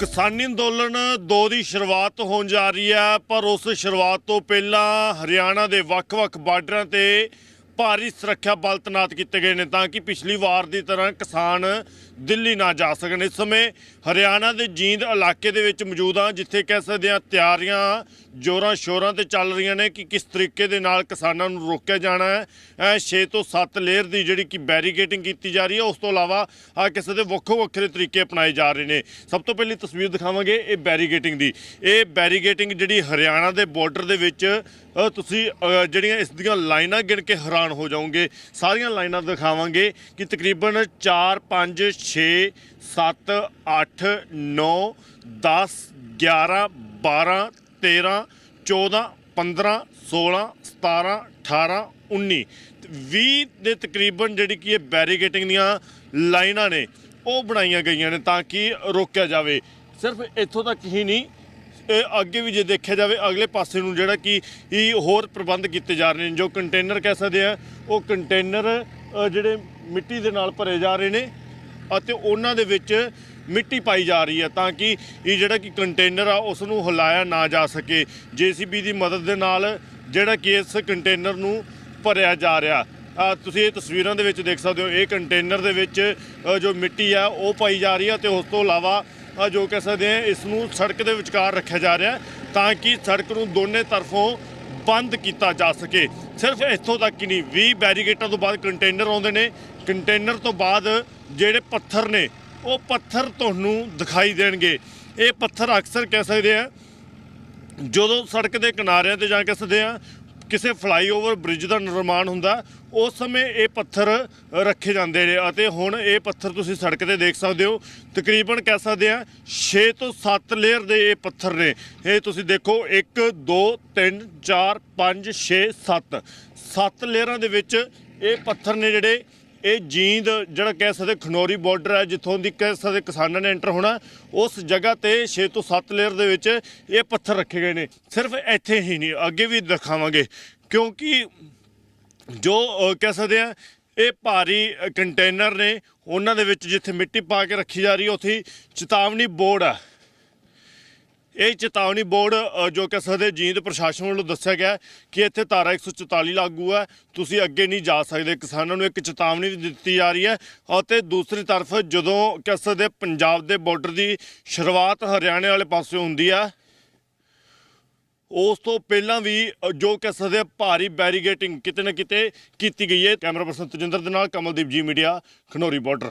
ਕਿਸਾਨੀ ਅੰਦੋਲਨ 2 ਦੀ ਸ਼ੁਰੂਆਤ ਹੋਣ ਜਾ ਰਹੀ ਹੈ, ਪਰ ਉਸ ਸ਼ੁਰੂਆਤ ਤੋਂ ਪਹਿਲਾਂ ਹਰਿਆਣਾ ਦੇ ਵੱਖ-ਵੱਖ ਬਾਰਡਰਾਂ ਤੇ ਭਾਰੀ ਸੁਰੱਖਿਆ ਬਲ ਤੈਨਾਤ ਕੀਤੇ ਗਏ ਨੇ ਤਾਂ ਕਿ ਪਿਛਲੀ ਵਾਰ ਦੀ ਤਰ੍ਹਾਂ ਕਿਸਾਨ ਦਿੱਲੀ ਨਾ ਜਾ ਸਕਣ। ਇਸ ਸਮੇਂ ਹਰਿਆਣਾ ਦੇ ਜੀਂਦ ਇਲਾਕੇ ਦੇ ਵਿੱਚ ਮੌਜੂਦ ਹਾਂ, ਜਿੱਥੇ ਕਹਿ ਸਕਦੇ ਹਾਂ ਤਿਆਰੀਆਂ ਜੋਰਾਂ ਸ਼ੋਰਾਂ ਤੇ ਚੱਲ ਰਹੀਆਂ ਨੇ ਕਿ ਕਿਸ ਤਰੀਕੇ ਦੇ ਨਾਲ ਕਿਸਾਨਾਂ ਨੂੰ ਰੋਕਿਆ ਜਾਣਾ ਹੈ। ਇਹ 6 ਤੋਂ 7 ਲੇਅਰ ਦੀ ਜਿਹੜੀ ਕਿ ਬੈਰੀਕੇਡਿੰਗ ਕੀਤੀ ਜਾ ਰਹੀ ਹੈ, ਉਸ ਤੋਂ ਇਲਾਵਾ ਆ ਕਿਸੇ ਦੇ ਵੱਖੋ ਵੱਖਰੇ ਤਰੀਕੇ ਅਪਣਾਏ ਜਾ ਰਹੇ ਨੇ। ਸਭ ਤੋਂ ਪਹਿਲੀ ਤਸਵੀਰ ਦਿਖਾਵਾਂਗੇ ਇਹ ਬੈਰੀਕੇਡਿੰਗ ਦੀ। ਇਹ ਬੈਰੀਕੇਡਿੰਗ ਜਿਹੜੀ ਹਰਿਆਣਾ ਦੇ ਬਾਰਡਰ ਦੇ ਵਿੱਚ ਤੁਸੀਂ ਜਿਹੜੀਆਂ ਇਸ ਦੀਆਂ ਲਾਈਨਾਂ ਗਿਣ ਕੇ ਹੈਰਾਨ ਹੋ ਜਾਓਗੇ। ਸਾਰੀਆਂ ਲਾਈਨਾਂ ਦਿਖਾਵਾਂਗੇ ਕਿ ਤਕਰੀਬਨ 4 5 6 7 8 9 10 11 12 13 14 15 16 17 18 19 20 ਦੇ ਤਕਰੀਬਨ ਜਿਹੜੀ ਕਿ ਇਹ ਬੈਰੀਕੇਟਿੰਗ ਦੀਆਂ ਲਾਈਨਾਂ ਨੇ, ਉਹ ਬਣਾਈਆਂ ਗਈਆਂ ਨੇ ਤਾਂ ਕਿ ਰੋਕਿਆ ਜਾਵੇ। ਸਿਰਫ ਇੱਥੋਂ ਤੱਕ ਹੀ ਨਹੀਂ, ਇਹ ਅੱਗੇ ਵੀ ਜੇ ਦੇਖਿਆ ਜਾਵੇ, ਅਗਲੇ ਪਾਸੇ ਨੂੰ ਜਿਹੜਾ ਕਿ ਇਹ ਹੋਰ ਪ੍ਰਬੰਧ ਕੀਤੇ ਜਾ ਰਹੇ ਨੇ, ਜੋ ਕੰਟੇਨਰ ਕਹਿ ਸਕਦੇ ਆ, ਉਹ ਕੰਟੇਨਰ ਜਿਹੜੇ ਮਿੱਟੀ ਦੇ ਨਾਲ ਭਰੇ ਜਾ ਰਹੇ ਨੇ ਅਤੇ ਉਹਨਾਂ ਦੇ ਵਿੱਚ ਮਿੱਟੀ ਪਾਈ ਜਾ ਰਹੀ ਹੈ ਤਾਂ ਕਿ ਇਹ ਜਿਹੜਾ ਕਿ ਕੰਟੇਨਰ ਆ, ਉਸ ਨੂੰ ਹਿਲਾਇਆ ਨਾ ਜਾ ਸਕੇ। ਜੀਸੀਬੀ ਦੀ ਮਦਦ ਦੇ ਨਾਲ ਜਿਹੜਾ ਕਿ ਇਸ ਕੰਟੇਨਰ ਨੂੰ ਭਰਿਆ ਜਾ ਰਿਹਾ। ਤੁਸੀਂ ਇਹ ਤਸਵੀਰਾਂ ਦੇ ਵਿੱਚ ਦੇਖ ਸਕਦੇ ਹੋ, ਇਹ ਕੰਟੇਨਰ ਦੇ ਵਿੱਚ ਜੋ ਮਿੱਟੀ ਆ, ਉਹ ਪਾਈ ਜਾ ਰਹੀ ਹੈ ਤੇ ਉਸ ਤੋਂ ਇਲਾਵਾ ਜੋ ਕਹਿ ਸਕਦੇ ਆ ਇਸ ਨੂੰ ਸੜਕ ਦੇ ਵਿਚਕਾਰ ਰੱਖਿਆ ਜਾ ਰਿਹਾ ਤਾਂ ਕਿ ਸੜਕ ਨੂੰ ਦੋਨੇ ਤਰਫੋਂ ਬੰਦ ਕੀਤਾ ਜਾ ਸਕੇ। ਸਿਰਫ ਇੱਥੋਂ ਤੱਕ ਹੀ ਨਹੀਂ 20 ਬੈਰੀਗੇਟਾਂ ਤੋਂ ਬਾਅਦ ਕੰਟੇਨਰ ਆਉਂਦੇ ਨੇ। ਕੰਟੇਨਰ ਤੋਂ ਬਾਅਦ ਜਿਹੜੇ ਪੱਥਰ ਨੇ ਉਹ ਪੱਥਰ ਤੁਹਾਨੂੰ ਦਿਖਾਈ ਦੇਣਗੇ। ਇਹ ਪੱਥਰ ਅਕਸਰ ਕਹਿ ਸਕਦੇ ਆ, ਜਦੋਂ ਸੜਕ ਦੇ ਕਿਨਾਰਿਆਂ ਤੇ ਜਾ ਕੇ ਸਕਦੇ ਆ, ਕਿਸੇ ਫਲਾਈਓਵਰ ਬ੍ਰਿਜ ਦਾ ਨਿਰਮਾਣ ਹੁੰਦਾ, ਉਸ ਸਮੇਂ ਇਹ ਪੱਥਰ ਰੱਖੇ ਜਾਂਦੇ ਨੇ ਅਤੇ ਹੁਣ ਇਹ ਪੱਥਰ ਤੁਸੀਂ ਸੜਕ ਤੇ ਦੇਖ ਸਕਦੇ ਹੋ। ਤਕਰੀਬਨ ਕਹਿ ਸਕਦੇ ਆ 6 ਤੋਂ 7 ਲੇਅਰ ਦੇ ਇਹ ਪੱਥਰ ਨੇ। ਇਹ ਤੁਸੀਂ ਦੇਖੋ 1 2 3 4 5 6 7 7 ਲੇਅਰਾਂ ਦੇ ਵਿੱਚ ਇਹ ਪੱਥਰ ਨੇ ਜਿਹੜੇ ਇਹ ਜੀਂਦ ਜਿਹੜਾ ਕਹਿ ਸਕਦੇ ਖਨੌਰੀ ਬਾਰਡਰ ਹੈ, ਜਿੱਥੋਂ ਦੀ ਕਹਿ ਸਕਦੇ ਕਿਸਾਨਾਂ ਨੇ ਐਂਟਰ ਹੋਣਾ, ਉਸ ਜਗ੍ਹਾ ਤੇ 6 ਤੋਂ 7 ਲੇਅਰ ਦੇ ਵਿੱਚ ਇਹ ਪੱਥਰ ਰੱਖੇ ਗਏ ਨੇ। ਸਿਰਫ ਇੱਥੇ ਹੀ ਨਹੀਂ, ਅੱਗੇ ਵੀ ਦਿਖਾਵਾਂਗੇ। ਕਿਉਂਕਿ ਜੋ ਕਹਿ ਸਕਦੇ ਆ ਇਹ ਭਾਰੀ ਕੰਟੇਨਰ ਨੇ, ਉਹਨਾਂ ਦੇ ਵਿੱਚ ਜਿੱਥੇ ਮਿੱਟੀ ਪਾ ਕੇ ਰੱਖੀ ਜਾ ਰਹੀ ਹੈ, ਉੱਥੇ ਚੇਤਾਵਨੀ ਬੋਰਡ ਆ। ਇਹ ਚੇਤਾਵਨੀ ਬੋਰਡ ਜੋ ਕਿ ਸਦੇ ਜੀਂਦ ਪ੍ਰਸ਼ਾਸਨ ਵੱਲੋਂ ਦੱਸਿਆ ਗਿਆ ਕਿ ਇੱਥੇ ਧਾਰਾ 144 ਲਾਗੂ ਹੈ। ਤੁਸੀਂ ਅੱਗੇ ਨਹੀਂ ਜਾ ਸਕਦੇ। ਕਿਸਾਨਾਂ ਨੂੰ ਇੱਕ ਚੇਤਾਵਨੀ ਵੀ ਦਿੱਤੀ ਜਾ ਰਹੀ ਹੈ। ਅਤੇ ਦੂਸਰੀ ਤਰਫ ਜਦੋਂ ਕਿ ਸਦੇ ਪੰਜਾਬ ਦੇ ਬਾਰਡਰ ਦੀ ਸ਼ੁਰੂਆਤ ਹਰਿਆਣੇ ਵਾਲੇ ਪਾਸੇ ਹੁੰਦੀ ਆ ਉਸ ਤੋਂ ਪਹਿਲਾਂ ਵੀ ਜੋ ਕਿ ਸਦੇ ਭਾਰੀ ਬੈਰੀਗੇਟਿੰਗ ਕਿਤੇ ਨਾ ਕਿਤੇ ਕੀਤੀ ਗਈ ਹੈ। ਕੈਮਰਾ ਪਰਸਨ ਤਜਿੰਦਰ ਦੇ ਨਾਲ ਕਮਲਦੀਪ ਜੀ ਮੀਡੀਆ, ਖਨੌਰੀ ਬਾਰਡਰ